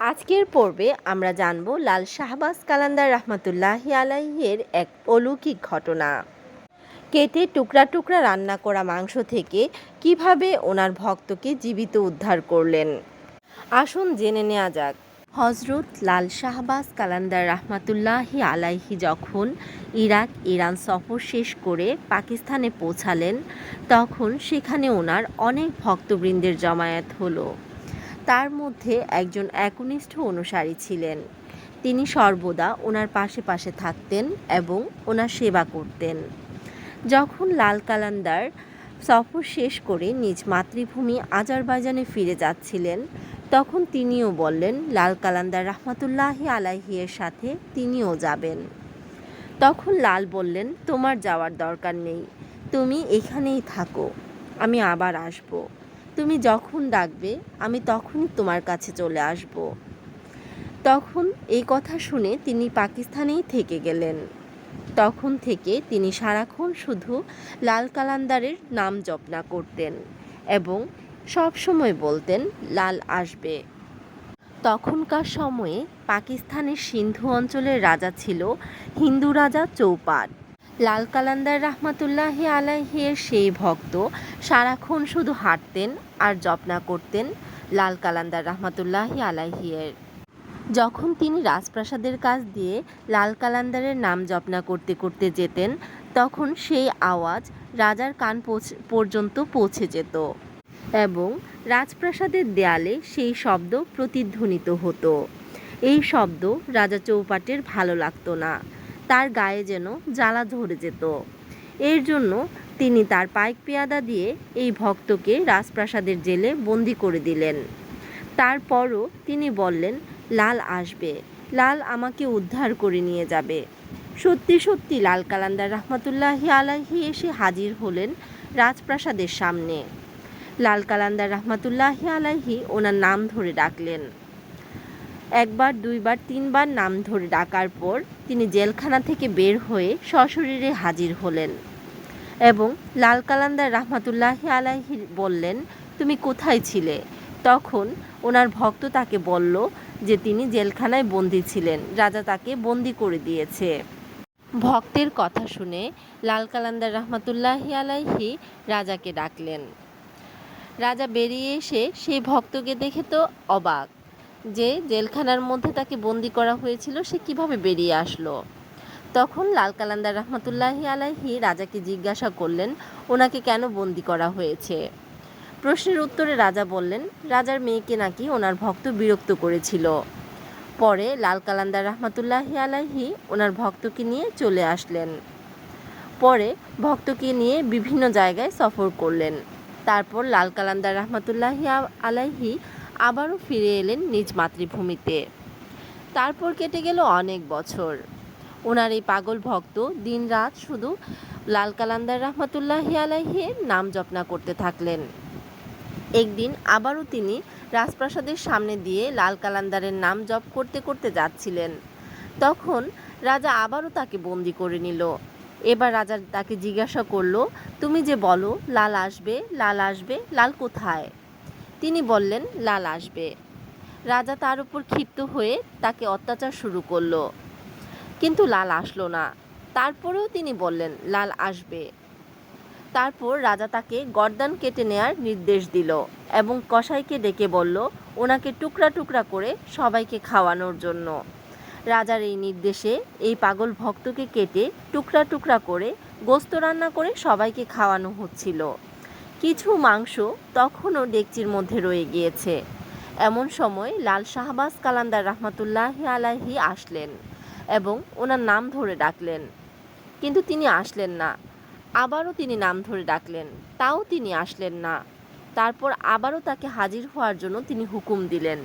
আজকের পর্বে আমরা জানব লাল শাহবাজ কালান্দার রহমতুল্লাহি আলাইহের এক অলৌকিক ঘটনা। কেটে টুকরা টুকরা রান্না করা মাংস থেকে কীভাবে ওনার ভক্তকে জীবিত উদ্ধার করলেন? আসুন জেনে নেওয়া যাক। হজরত লাল শাহবাজ কালান্দার রহমাতুল্লাহি আলাইহি যখন ইরাক, ইরান সফর শেষ করে পাকিস্তানে পৌঁছালেন, তখন সেখানে ওনার অনেক ভক্তবৃন্দের জমায়েত হলো। তার মধ্যে একজন একনিষ্ঠ অনুসারী ছিলেন। তিনি সর্বদা ওনার পাশে পাশে থাকতেন এবং ওনার সেবা করতেন। যখন লাল কালান্দার সফর শেষ করে নিজ মাতৃভূমি আজারবাইজানে ফিরে যাচ্ছিলেন, তখন তিনিও বললেন, লাল কালান্দার রহমতুল্লাহি আলাহিয়ের সাথে তিনিও যাবেন। তখন লাল বললেন, তোমার যাওয়ার দরকার নেই। তুমি এখানেই থাকো। আমি আবার আসব। তুমি যখন ডাকবে, আমি তখনই তোমার কাছে চলে আসব। তখন এই কথা শুনে তিনি পাকিস্তানেই থেকে গেলেন। তখন থেকে তিনি সারাক্ষণ শুধু লাল কালান্দারের নাম জপনা করতেন এবং সব সময় বলতেন, লাল আসবে। তখনকার সময়ে পাকিস্তানের সিন্ধু অঞ্চলের রাজা ছিল হিন্দু রাজা চৌপাট। লাল কালান্দার রহমাতুল্লাহি আলাইহির সেই ভক্ত সারাক্ষণ শুধু হাঁটতেন আর জপনা করতেন লাল কালান্দার রহমাতুল্লাহি আলাইহিয়ের যখন তিনি রাজপ্রাসাদের কাজ দিয়ে লাল কালান্দারের নাম জপনা করতে করতে যেতেন, তখন সেই আওয়াজ রাজার কান পর্যন্ত পৌঁছে যেত এবং রাজপ্রাসাদের দেয়ালে সেই শব্দ প্রতিধ্বনিত হতো। এই শব্দ রাজা চৌপাটের ভালো লাগতো না। তার গায়ে যেন জ্বালা ধরে যেত। এর জন্য তিনি তার পাইক পেয়াদা দিয়ে এই ভক্তকে রাজপ্রাসাদের জেলে বন্দি করে দিলেন। তারপরও তিনি বললেন, লাল আসবে। লাল আমাকে উদ্ধার করে নিয়ে যাবে। সত্যি সত্যি লাল কালান্দার রহমতুল্লাহি আলাহি এসে হাজির হলেন রাজপ্রাসাদের সামনে। লাল কালান্দার রহমতুল্লাহি আলাহি ওনার নাম ধরে ডাকলেন। একবার, দুইবার, তিনবার নাম ধরে ডাকার পর তিনি জেলখানা থেকে বের হয়ে সশরীরে হাজির হলেন এবং লাল কালান্দার রহমতুল্লাহি আলাহি বললেন, তুমি কোথায় ছিলে? তখন ওনার ভক্ত তাকে বলল যে তিনি জেলখানায় বন্দি ছিলেন, রাজা তাকে বন্দি করে দিয়েছে। ভক্তের কথা শুনে লাল কালান্দার রহমতুল্লাহি আলাইহি রাজাকে ডাকলেন। রাজা বেরিয়ে এসে সেই ভক্তকে দেখে তো অবাক। যে জেলখানার মধ্যে তাকে বন্দি করা হয়েছিল, সে কীভাবে বেরিয়ে আসলো? তখন লাল কালান্দার রহমতুল্লাহি আলাইহি রাজাকে জিজ্ঞাসা করলেন, ওনাকে কেন বন্দি করা হয়েছে? প্রশ্নের উত্তরে রাজা বললেন, রাজার মেয়েকে নাকি ওনার ভক্ত বিরক্ত করেছিল। পরে লাল কালান্দার রহমতুল্লাহি আলাইহি ওনার ভক্তকে নিয়ে চলে আসলেন। পরে ভক্তকে নিয়ে বিভিন্ন জায়গায় সফর করলেন। তারপর লাল কালান্দার রহমতুল্লাহি আলাইহি আবারও ফিরে এলেন নিজ মাতৃভূমিতে। তারপর কেটে গেল অনেক বছর। ওনার এই পাগল ভক্ত দিনরাত শুধু লাল কালান্দার রহমতুল্লাহি আলাইহির নাম জপনা করতে থাকলেন। একদিন আবারও তিনি রাজপ্রাসাদের সামনে দিয়ে লাল কালান্দারের নাম জপ করতে করতে যাচ্ছিলেন। তখন রাজা আবারও তাকে বন্দি করে নিল। এবার রাজা তাকে জিজ্ঞাসা করল, তুমি যে বলো, লাল আসবে লাল আসবে, লাল কোথায়? তিনি বললেন, লাল আসবে। রাজা তার উপর ক্ষিপ্ত হয়ে তাকে অত্যাচার শুরু করল। কিন্তু লাল আসলো না। তারপরেও তিনি বললেন, লাল আসবে। তারপর রাজা তাকে গর্দান কেটে নেয়ার নির্দেশ দিল এবং কসাইকে ডেকে বলল, ওনাকে টুকরা টুকরা করে সবাইকে খাওয়ানোর জন্য। রাজার এই নির্দেশে এই পাগল ভক্তকে কেটে টুকরা টুকরা করে গোস্ত রান্না করে সবাইকে খাওয়ানো হচ্ছিল। কিছু মাংস তখনও ডেকচির মধ্যে রয়ে গিয়েছে। এমন সময় লাল শাহবাজ কালান্দার রহমতুল্লাহি আলাহি আসলেন এবং ওনার নাম ধরে ডাকলেন। কিন্তু তিনি আসলেন না। আবারও তিনি নাম ধরে ডাকলেন। তাও তিনি আসলেন না। তারপর আবারও তাকে হাজির হওয়ার জন্য তিনি হুকুম দিলেন।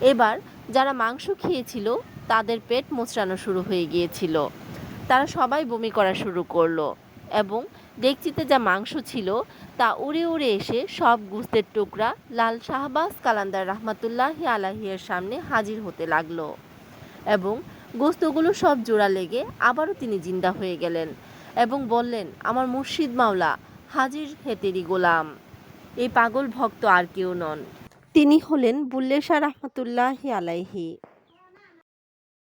এবার যারা মাংস খেয়েছিল, তাদের পেট মোচড়ানো শুরু হয়ে গিয়েছিল। তারা সবাই বমি করা শুরু করল। এবং ডেকচিতে যা মাংস ছিল তা উড়ে উড়ে এসে সব গুস্তের টুকরা লাল শাহবাজ কালান্দার রহমাতুল্লাহি আলাহিয়ের সামনে হাজির হতে লাগল এবং গোস্তগুলো সব জোড়া লেগে আবারও তিনি জিন্দা হয়ে গেলেন এবং বললেন, আমার মুর্শিদ মাওলা, হাজির হেতেরি গোলাম। এই পাগল ভক্ত আর কেউ নন। তিনি হলেন বুল্লেশা রহমতুল্লাহি আলাইহি।